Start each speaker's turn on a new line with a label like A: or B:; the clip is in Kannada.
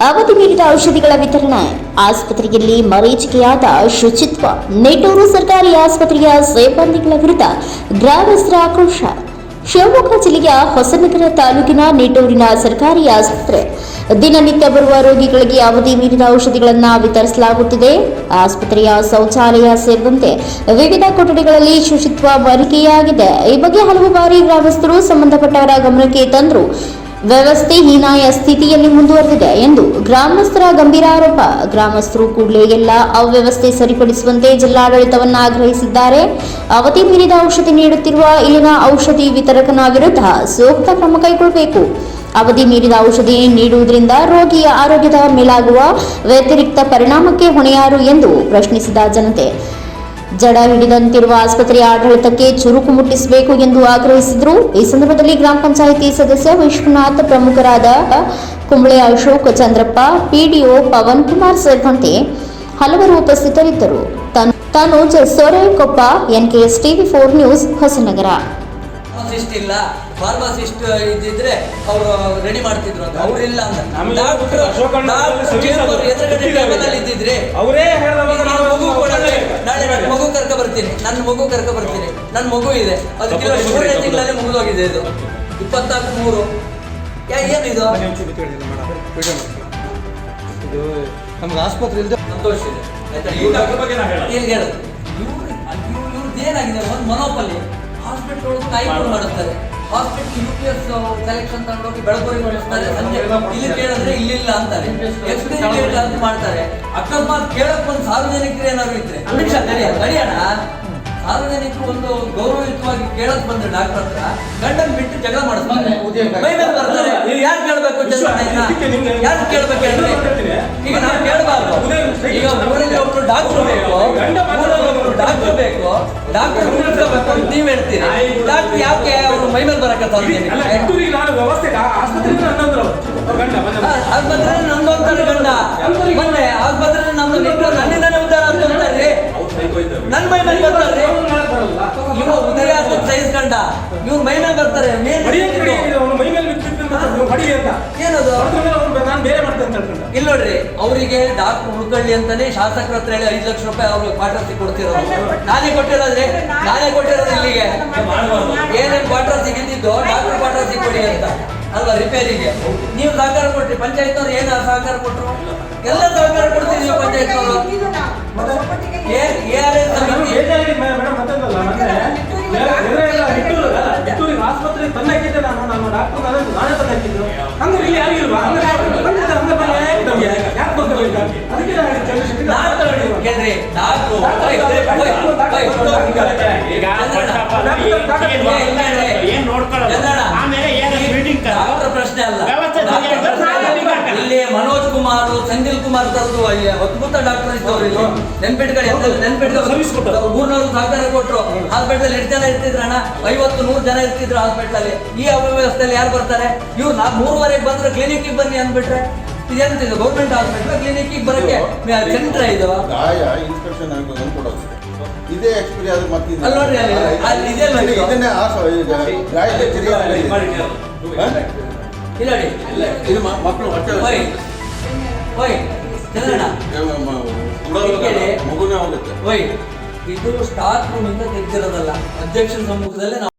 A: ಅವಧಿ ಮೀರಿದ ಔಷಧಿಗಳ ವಿತರಣೆ. ಆಸ್ಪತ್ರೆಯಲ್ಲಿ ಮರೀಚಿಕೆಯಾದ ಶುಚಿತ್ವ. ನೆಟ್ಟೂರು ಸರ್ಕಾರಿ ಆಸ್ಪತ್ರೆಯ ಸಿಬ್ಬಂದಿಗಳ ವಿರುದ್ಧ ಗ್ರಾಮಸ್ಥರ ಆಕ್ರೋಶ. ಶಿವಮೊಗ್ಗ ಜಿಲ್ಲೆಯ ಹೊಸನಗರ ತಾಲೂಕಿನ ನಿಟ್ಟೂರಿನ ಸರ್ಕಾರಿ ಆಸ್ಪತ್ರೆ. ದಿನನಿತ್ಯ ಬರುವ ರೋಗಿಗಳಿಗೆ ಅವಧಿ ಮೀರಿದ ಔಷಧಿಗಳನ್ನು ವಿತರಿಸಲಾಗುತ್ತಿದೆ. ಆಸ್ಪತ್ರೆಯ ಶೌಚಾಲಯ ಸೇರಿದಂತೆ ವಿವಿಧ ಕೊಠಡಿಗಳಲ್ಲಿ ಶುಚಿತ್ವ ಮರಿಕೆಯಾಗಿದೆ. ಈ ಬಗ್ಗೆ ಹಲವು ಬಾರಿ ಗ್ರಾಮಸ್ಥರು ಸಂಬಂಧಪಟ್ಟವರ ಗಮನಕ್ಕೆ ತಂದರೂ. ವ್ಯವಸ್ಥೆ ಹೀನಾಯ ಸ್ಥಿತಿಯಲ್ಲಿ ಮುಂದುವರೆದಿದೆ ಎಂದು ಗ್ರಾಮಸ್ಥರ ಗಂಭೀರ ಆರೋಪ. ಗ್ರಾಮಸ್ಥರು ಕೂಡಲೇ ಎಲ್ಲ ಅವ್ಯವಸ್ಥೆ ಸರಿಪಡಿಸುವಂತೆ ಜಿಲ್ಲಾಡಳಿತವನ್ನ ಆಗ್ರಹಿಸಿದ್ದಾರೆ. ಅವಧಿ ಮೀರಿದ ಔಷಧಿ ನೀಡುತ್ತಿರುವ ಇಲ್ಲಿನ ಔಷಧಿ ವಿತರಕನ ವಿರುದ್ಧ ಸೂಕ್ತ ಕ್ರಮ ಕೈಗೊಳ್ಳಬೇಕು. ಅವಧಿ ಮೀರಿದ ಔಷಧಿ ನೀಡುವುದರಿಂದ ರೋಗಿಯ ಆರೋಗ್ಯದ ಮೇಲಾಗುವ ವ್ಯತಿರಿಕ್ತ ಪರಿಣಾಮಕ್ಕೆ ಹೊಣೆಯಾರು ಎಂದು ಪ್ರಶ್ನಿಸಿದ ಜನತೆ. ಜಡ ಹಿಡಿದಂತಿರುವ ಆಸ್ಪತ್ರೆಯ ಆಡಳಿತಕ್ಕೆ ಚುರುಕು ಮುಟ್ಟಿಸಬೇಕು ಎಂದು ಆಗ್ರಹಿಸಿದರು. ಈ ಸಂದರ್ಭದಲ್ಲಿ ಗ್ರಾಮ ಪಂಚಾಯಿತಿ ಸದಸ್ಯ ವಿಶ್ವನಾಥ್ ಪ್ರಮುಖರಾದ ಕುಂಬಳೆ ಅಶೋಕ್ ಚಂದ್ರಪ್ಪ ಪಿಡಿಒ ಪವನ್ ಕುಮಾರ್ ಸೇರಿದಂತೆ ಹಲವರು ಉಪಸ್ಥಿತರಿದ್ದರು. ತನ್- Tanuj Sorekoppa NKS TV four news Hosanagara.
B: Pharmacist ಇಲ್ಲ. ಫಾರ್ಮಸಿಸ್ಟ್ ಇದ್ದಿದ್ರೆ ಅವರು ರೆಡಿ ಮಾಡ್ತಿದ್ರು ಅಂತ. ಇಲ್ಲ ಅಂತ. ಎದುರುಗಡೆ ಟೇಬಲ್ ಅಲ್ಲಿ ಇದ್ದಿದ್ರೆ
C: ಅವರೇ
B: ನಾಳೆ ಬರ್ತೀನಿ. ನನ್ನ ಮಗು ಕರ್ಕೊ ಬರ್ತೀನಿ. ನನ್ನ ಮಗು ಇದೆ. ಅದು
C: ತಪ್ಪು
B: ಕೆಲವು
C: ತಪ್ಪು
B: ಮೂರನೇ. ತಿಂಗಳಲ್ಲಿ ಮುಗಿದೋಗಿದೆ ಇದು. ಇಪ್ಪತ್ನಾಲ್ಕು ಮೂರು. ಯಾ
C: ಏನು. ಇದು? ನಮ್ಗೆ ಆಸ್ಪತ್ರೆ ಇಲ್ಲದೆ
B: ಸಂತೋಷ ಇದೆ. ಆಯ್ತಾ?
C: ಈ ಡಾಕ್ಟರ್ ಬಗ್ಗೆ ನಾ ಹೇಳಲ್ಲ.
B: ಈಗ ಹೇಳುದು ಇವ್ರು ಇವ್ರದ್ದು ಏನಾಗಿದೆ? ಒಂದು ಮನೋಪಲ್ಲಿ ಹಾಸ್ಪಿಟಲ್ ಒಳಗೆ ಮಾಡುತ್ತಾರೆ. Hospital U P S selection ತಗೊಂಡೋಗಿ ಬೆಳಗೋರಿ ಮಾಡಿಸ್ತಾರೆ. ಸಂಜೆ ಇಲ್ಲಿ ಕೇಳಿದ್ರೆ ಇಲ್ಲಿಲ್ಲ ಅಂತಾರೆ. ಎಕ್ಸ್ಪೀರಿಯನ್ಸ್ ಅಂತ ಮಾಡ್ತಾರೆ. ಅಕಸ್ಮಾತ್ ಕೇಳಕ್ ಒಂದು ಸಾರ್ವಜನಿಕರು ಏನಾದ್ರು ಇದ್ರೆ. ನಿಮಿಷ ಸಾರ್ವಜನಿಕರು ಒಂದು ಗೌರವಯುತವಾಗಿ ಕೇಳಕ್ ಬಂದ್ರೆ ಡಾಕ್ಟರ್ ಹತ್ರ. ಗಂಡನ್ ಬಿಟ್ಟು ಜಗಳ ಮಾಡಿಸ್ತಾರೆ. ಬರ್ತಾರೆ. ಯಾರು ಕೇಳ್ಬೇಕು ಯಾರು ಕೇಳ್ಬೇಕು ಈಗ ನಾವು ಕೇಳಬಾರ್ದು. ಈಗ ಊರಲ್ಲಿ ಒಬ್ರು ಡಾಕ್ಟರ್ ಬೇಕು. ಡಾಕ್ಟರ್ ನೀವ್ ಹೇಳ್ತೀರಿ. ಡಾಕ್ಟರ್ ಯಾಕೆ ಅವರು ಮೈ ಮೇಲೆ
C: ಹೆತ್ತೂರಿಗೆ ನಾನು ವ್ಯವಸ್ಥೆ ಆಸ್ಪತ್ರೆಗೆ ಬಂದ
B: ಆಸ್ಪತ್ರೆ ನಂದು ಅಂತಾರೆ ಗಂಡ. ಮೊನ್ನೆ ಆಸ್ಪತ್ರೆ ನಮ್ದು ನಿಂತು ನನ್ನಿಂದಾನೆ ಉದ್ದಾರ ಅಂತ
C: ಅಂತಾರೆ.
B: ನನ್ನ ಮೈ ಮೇಲೆ. ಬರ್ತಾರ್ರಿ ಇವ ಉದಯ ಅಂತ ಗಂಡ. ಇವ್ರ ಮೈ ಮೇಲೆ ಬರ್ತಾರೆ. ಏನದು? ಇಲ್ಲ ನೋಡ್ರಿ ಅವರಿಗೆ ಡಾಕ್ಟರ್ ಉಳ್ಕೊಳ್ಳಿ ಅಂತಾನೆ ಶಾಸಕರ ಹತ್ರ ಹೇಳಿ ಐದು ಲಕ್ಷ ರೂಪಾಯಿ ಅವ್ರಿಗೆ ಕ್ವಾರ್ಟರ್ಸಿ ಕೊಡ್ತಿರೋದು. ನಾನೇ ಕೊಟ್ಟಿರೋದ್ರಿ? ನಾನೇ ಕೊಟ್ಟಿರೋದು ಇಲ್ಲಿಗೆ. ಏನೇನು ಕ್ವಾರ್ಟರ್ ಸಿಗಿದ್ದು ಡಾಕ್ಟರ್ ಕ್ವಾರ್ಟರ್ ಕೊಡಿ ಅಂತ. ಅಲ್ವಾ ರಿಪೇರಿಗೆ? ನೀವು ಸಹಕಾರ ಕೊಟ್ರಿ ಪಂಚಾಯತ್ ಅವ್ರು ಏನು ಸಹಕಾರ ಕೊಟ್ರು? ಎಲ್ಲ ಸಹಕಾರ ಕೊಡ್ತಿದೀವಿ ಪಂಚಾಯತ್ ಅವರು ಎ ಆರ್ ಎಸ್ ಸಮಿತಿ?
C: ಬೇಜಾರಾಗಿ ಮೇಡಮ್ ಮತ್ತೊಂದಲ್ಲ ಮತ್ತೆ? ಎದುರೆಲ್ಲ ಆಸ್ಪತ್ರೆ ತಂದಾಕಿದ್ದೆ ನಾನು ನಾನು ಡಾಕ್ಟರ್ ನಾನು ನಾನೇ ತಂದಾಕಿದ್ದು. ಹಂಗಾರೆ ಇಲ್ಲಿ ಯಾರಿಗಿಲ್ವಾ ಹಂಗಾರೆ ಬಂದಿದ್ದೆ ಹಂಗಾರೆ ಬಂದು ಯಾಕೆ ನಮ್ಗೆ ಯಾಕೆ ಬರ್ತಾರೆ ಈಗ ಅದಕ್ಕೆ ನಾನು ಹೇಳಿದ್ದು ಚಂದ್ರಶೇಖರ್
B: ಡಾಕ್ಟರ್ ಕೇಳ್ರಿ
D: ಏನ್ ಆಮೇಲೆ
B: ಡಾಕ್ಟರ್ ಪ್ರಶ್ನೆ ಅಲ್ಲ. ಇಲ್ಲಿ ಮನೋಜ್ ಕುಮಾರ್ ಸೆಂಥಿಲ್ ಕುಮಾರ್ ತರದು ಅದ್ಭುತ ಡಾಕ್ಟರ್ ಇದ್ದವ್ರು ಇಲ್ಲಿ ನೆನ್ಪಿಟ್ಕೊಳ್ಳಿ
C: ಕೊಟ್ಟರು.
B: ನೆನ್ಪಿಟ್ಕೊಂಡು ಊರ್ನವ್ರು ಸಹಕಾರ ಕೊಟ್ರು ಹಾಸ್ಪಿಟಲ್ ಎಷ್ಟು ಜನ ಇರ್ತಿದ್ರಣ್ಣ ಐವತ್ತು ನೂರು ಜನ ಇರ್ತಿದ್ರು ಹಾಸ್ಪಿಟಲ್ ಅಲ್ಲಿ ಈ ಅವ್ಯವಸ್ಥೆಯಲ್ಲಿ ಯಾರು ಬರ್ತಾರೆ ಇವ್ರು ನಾ ಮೂರುವರೆಗೆ ಬಂದ್ರೆ ಕ್ಲಿನಿಕ್ ಬನ್ನಿ ಅಂದ್ಬಿಟ್ರೆ ಇದೇಂತಿದೆ ಗೌರ್ಮೆಂಟ್ ಹಾಸ್ಪಿಟಲ್ ಕ್ಲಿನಿಕ್ ಬರಕ್ಕೆ ಸೆಂಟ್ರ ಇದು.
E: ಗಾಯ ಇನ್ಸ್ಪೆಕ್ಷನ್ ಆಗೋದನ್ನು ಕೊಡೋದು ಇದೇ ಎಕ್ಸ್ಪೀರಿ ಆದ್ರೆ ಮತ್ತೆ
B: ಅಲ್ಲಿ ನೋಡ್ರಿ ಅಲ್ಲಿ, ಅಲ್ಲಿ ಇದೆ ನೋಡಿ.
E: ಇದನ್ನೇ ಆ ಸ- ಈಗ ಗಾಯ
B: ಇಲ್ಲ
E: ಇದು ಮಕ್ಕಳು ಹೊಟ್ಟೆ ಮಗುನೇ ಹೋಗುತ್ತೆ.
B: ಇದು ಸ್ಟಾಫ್ ರೂಮ್ ಇಂದ ತೆಗ್ದಿರೋದಲ್ಲ. ಅಧ್ಯಕ್ಷರ ಸಮ್ಮುಖದಲ್ಲೇ ನಾವು